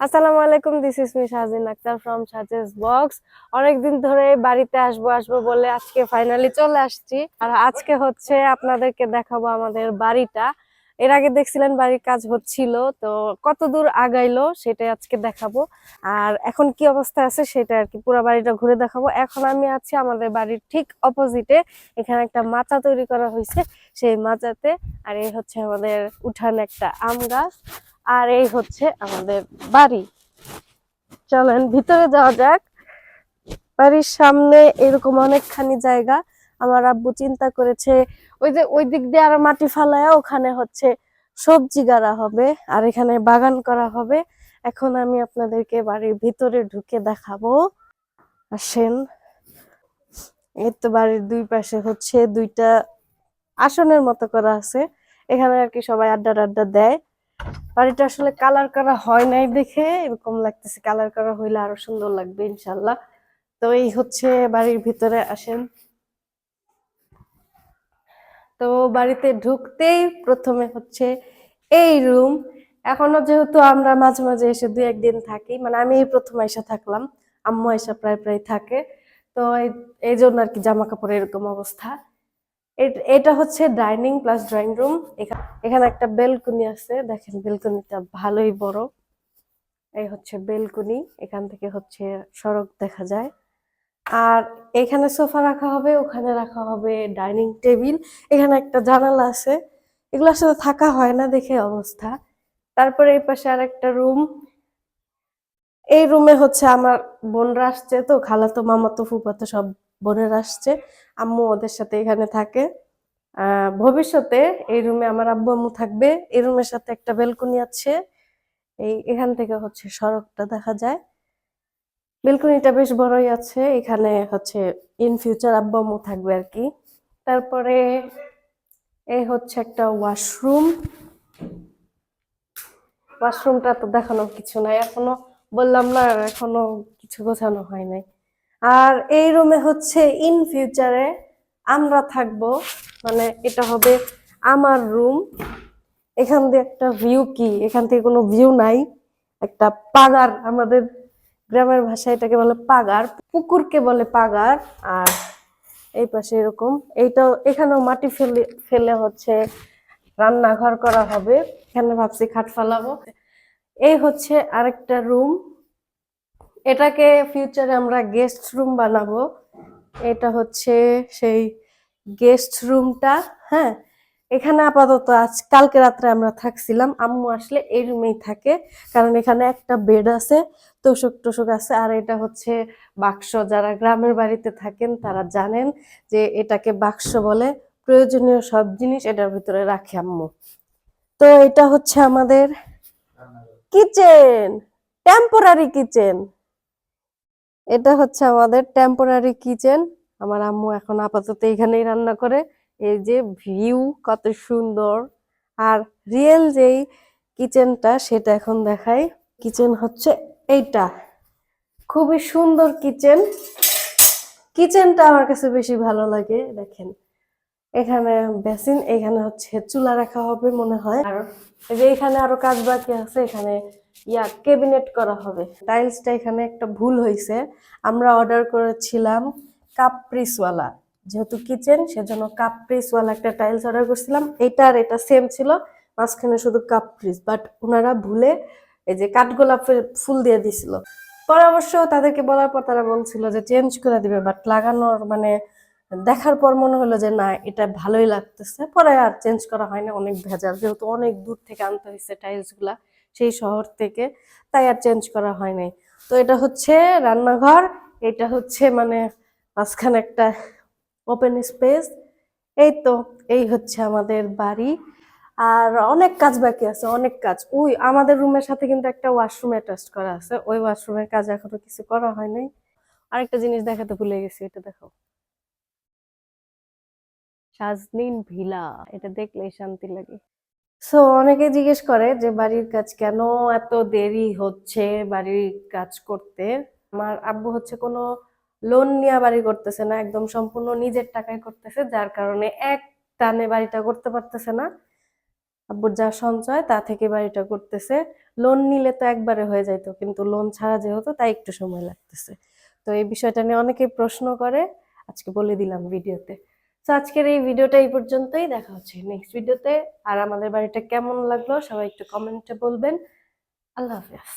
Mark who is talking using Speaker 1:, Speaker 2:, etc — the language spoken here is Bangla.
Speaker 1: আসসালামু আলাইকুম this is me Shahjin Akhtar from such as box অনেকদিন ধরে বাড়িতে আসব আসব বলে আজকে ফাইনালি চলে আসছি। আর আজকে হচ্ছে আপনাদেরকে দেখাবো আমাদের বাড়িটা। এর আগে দেখছিলেন বাড়ির কাজ হচ্ছিল, তো কত দূর আগাইলো সেটা আজকে দেখাবো। আর এখন কি অবস্থা আছে সেটা আর কি পুরো বাড়িটা ঘুরে দেখাবো। এখন আমি আছি আমাদের বাড়ির ঠিক অপোজিটে এখানে একটা মাচা তৈরি করা হয়েছে, সেই মাচাতে। আর এই হচ্ছে আমাদের উঠান একটা আম গাছ। আর এই হচ্ছে আমাদের বাড়ি। চলেন, ভিতরে যাওয়া যাক। বাড়ির সামনে এরকম অনেকখানি জায়গা। আমার আব্বু চিন্তা করেছে, ওই যে ওই দিক দিয়ে আর মাটি ফালায় ওখানে হচ্ছে সবজি গাড়া হবে আর এখানে বাগান করা হবে। এখন আমি আপনাদেরকে বাড়ির ভিতরে ঢুকে দেখাবো। আসেন। এই তো বাড়ির দুই পাশে হচ্ছে দুইটা আসনের মতো করা আছে। এখানে আর কি সবাই আড্ডা আড্ডা দেয়। বাড়িটা আসলে কালার করা হয় নাই দেখে, এরকম লাগতেছে কালার করা হইলে আরও সুন্দর লাগবে, ইনশাল্লাহ। তো এই হচ্ছে বাড়ির ভিতরে আসেন। তো বাড়িতে ঢুকতেই প্রথমে হচ্ছে এই রুম এখনও যেহেতু আমরা মাঝে মাঝে এসে দু একদিন থাকি মানে আমি প্রথম এসে থাকলাম, আম্মু এসে প্রায় প্রায় থাকে। তো এই- জন্য আর কি জামা কাপড়ের এরকম অবস্থা। এট- হচ্ছে ডাইনিং প্লাস ড্রয়িং রুম। এখানে একটা বেলকনি আছে। দেখেন, বেলকনিটা ভালোই বড়। এই হচ্ছে বেলকনি। এখান থেকে হচ্ছে সড়ক দেখা যায়। আর এখানে সোফা রাখা হবে, ওখানে রাখা হবে ডাইনিং টেবিল। এখানে একটা জানালা আছে। এগুলো আসলে থাকা হয় না দেখে অবস্থা। তারপরে এই পাশে আর একটা রুম। এই রুমে হচ্ছে আমার বোনরা আসছে তো, খালাতো, মামাতো ফুপাতো সব বোনেরা আসছে, আম্মু ওদের সাথে এখানে থাকে। ভবিষ্যতে এই রুমে আমার আব্বু আম্মু থাকবে। এই রুমের সাথে একটা বেলকনি আছে। এই, এখান থেকে হচ্ছে সড়কটা দেখা যায়। বেলকনিটা বেশ বড়ই আছে। এখানে হচ্ছে ইন ফিউচার আব্বু আম্মু থাকবে আর কি। তারপরে এই হচ্ছে একটা ওয়াশরুম ওয়াশরুমটা তো দেখানো কিছু নাই এখনও। বললাম না এখনও কিছু গোছানো হয় নাই। আর এই রুমে হচ্ছে ইন ফিউচারে আমরা থাকব মানে এটা হবে আমার রুম এখান দিয়ে একটা ভিউ কি? এখান থেকে কোনো ভিউ নাই। একটা পাগার, আমাদের গ্রামের ভাষায় এটাকে বলে পাগার, পুকুরকে বলে পাগার। আর এই পাশে এরকম, এইটাও, এখানেও মাটি ফেলে ফেলে হচ্ছে, রান্নাঘর করা হবে। এখানে ভাবছি খাট ফালাবো। এই হচ্ছে আরেকটা রুম এটাকে ফিউচারে আমরা গেস্ট রুম বানাবো। এটা হচ্ছে সেই গেস্ট রুমটা হ্যাঁ? এখানে আপাতত আজ কালকে রাত্রে আমরা থাকছিলাম। আম্মু আসলে এই রুমেই থাকে কারণ এখানে একটা বেড আছে তোষক টোষক আছে। আর এটা হচ্ছে বাক্স। যারা গ্রামের বাড়িতে থাকেন তারা জানেন যে এটাকে বাক্স বলে। প্রয়োজনীয় সব জিনিস এটার ভিতরে রাখে আম্মু। তো এটা হচ্ছে আমাদের কিচেন টেম্পোরারি কিচেন এটা হচ্ছে আমাদের টেম্পোরারি কিচেন আমার আম্মু এখন আপাতত এখানেই রান্না করে। এই যে ভিউ কত সুন্দর। আর রিয়েল যেই কিচেনটা সেটা এখন দেখাই। কিচেন হচ্ছে এইটা। খুবই সুন্দর কিচেন কিচেনটা আমার কাছে বেশি ভালো লাগে, দেখেন। এখানে বেসিন, এখানে হচ্ছে চুলা রাখা হবে মনে হয়। আর যে এখানে আরও কাজ বাকি আছে, এখানে, ইয়া, ক্যাবিনেট করা হবে। টাইলসটা এখানে একটা ভুল হয়েছে আমরা অর্ডার করেছিলাম কাপ্রিসওয়ালা। যেহেতু কিচেন, সেজন্য কাপ্রিসওয়ালা একটা টাইলস অর্ডার করছিলাম। এটা আর এটা সেম ছিল, মাঝখানে শুধু কাপ্রিস, বাট ওনারা ভুলে এই যে কাঠগোলাপের ফুল দিয়ে দিছিল। পরে অবশ্য তাদেরকে বলার পর তারা বলছিল যে, চেঞ্জ করে দিবে, বাট লাগানোর মানে দেখার পর মনে হলো যে, না, এটা ভালোই লাগতেছে। পরে আর চেঞ্জ করা হয় না, অনেক ভেজাল। যেহেতু অনেক দূর থেকে আনতে হয়েছে টাইলসগুলা, সেই শহর থেকে, তাই আর চেঞ্জ করা হয় নাই। তো এটা হচ্ছে রান্নাঘর, এটা হচ্ছে মানে মাঝখানে একটা ওপেন স্পেস এই তো, এই হচ্ছে আমাদের বাড়ি। আর অনেক কাজ বাকি আছে, অনেক কাজ। ওই আমাদের রুমের সাথে কিন্তু একটা ওয়াশরুম অ্যাটাচ করা আছে। ওই ওয়াশরুমের কাজ এখনও কিছু করা হয় নাই। আরেকটা জিনিস দেখাতে ভুলে গেছি, এটা দেখো সাজনিন ভিলা, এটা দেখলেই শান্তি লাগে। সো অনেকে জিজ্ঞেস করে যে, বাড়ির কাজ কেন এত দেরি হচ্ছে বাড়ির কাজ করতে? আমার আব্বু হচ্ছে কোনো লোন নিয়ে বাড়ি করতেছে না, একদম সম্পূর্ণ নিজের টাকায় করতেছে, যার কারণে এক টানে বাড়িটা করতে পারতেছে না। আব্বুর যা সঞ্চয়, তা থেকে বাড়িটা করতেছে। লোন নিলে তো একবারে হয়ে যাইতো, কিন্তু লোন ছাড়া যেহেতু, তাই একটু সময় লাগতেছে। তো এই বিষয়টা নিয়ে অনেকেই প্রশ্ন করে, আজকে বলে দিলাম ভিডিওতে। তো আজকের এই ভিডিওটা এই পর্যন্তই। দেখা হচ্ছে নেক্সট ভিডিওতে আর আমাদের বাড়িটা কেমন লাগল, সবাই একটু কমেন্টে বলবেন। আল্লাহ হাফেজ।